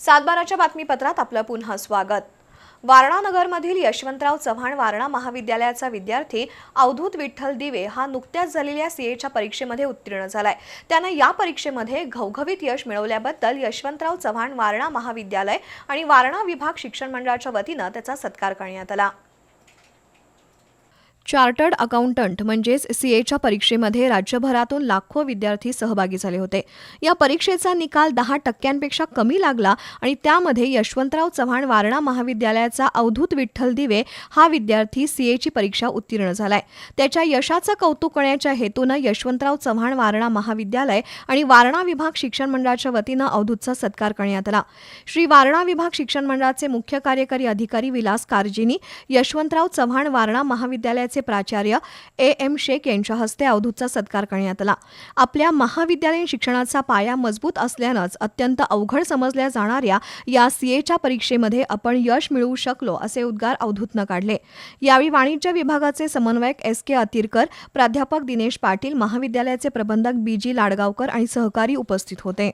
सातबाराच्या बातमीपत्रात आपलं पुन्हा स्वागत. वारणानगरमधील यशवंतराव चव्हाण वारणा महाविद्यालयाचा विद्यार्थी अवधूत विठ्ठल दिवे हा नुकत्याच झालेल्या सीएच्या परीक्षेमध्ये उत्तीर्ण झालाय. त्यानं या परीक्षेमध्ये घवघवीत यश मिळवल्याबद्दल यशवंतराव चव्हाण वारणा महाविद्यालय आणि वारणा विभाग शिक्षण मंडळाच्या वतीनं त्याचा सत्कार करण्यात आला. चार्टर्ड अकाउंटंट म्हणजेच सीएच्या परीक्षेमध्ये राज्यभरातून लाखो विद्यार्थी सहभागी झाले होते. या परीक्षेचा निकाल दहा टक्क्यांपेक्षा कमी लागला आणि त्यामध्ये यशवंतराव चव्हाण वारणा महाविद्यालयाचा अवधूत विठ्ठल दिवे हा विद्यार्थी सीएची परीक्षा उत्तीर्ण झालाय. त्याच्या यशाचं कौतुक करण्याच्या हेतूनं यशवंतराव चव्हाण वारणा महाविद्यालय आणि वारणा विभाग शिक्षण मंडळाच्या वतीनं अवधूतचा सत्कार करण्यात आला. श्री वारणा विभाग शिक्षण मंडळाचे मुख्य कार्यकारी अधिकारी विलास कारजिनी यशवंतराव चव्हाण वारणा महाविद्यालयाचे प्राचार्य ए एम शेख यांच्या हस्ते अवधूतचा सत्कार करण्यात आला. आपल्या महाविद्यालयीन शिक्षणाचा पाया मजबूत असल्यानंच अत्यंत अवघड समजल्या जाणाऱ्या या सीएच्या परीक्षेमध्ये आपण यश मिळवू शकलो असे उद्गार अवधूतनं काढले. यावेळी वाणिज्य विभागाचे समन्वयक एस के अतिरकर प्राध्यापक दिनेश पाटील महाविद्यालयाचे प्रबंधक बी जी लाडगावकर आणि सहकारी उपस्थित होते.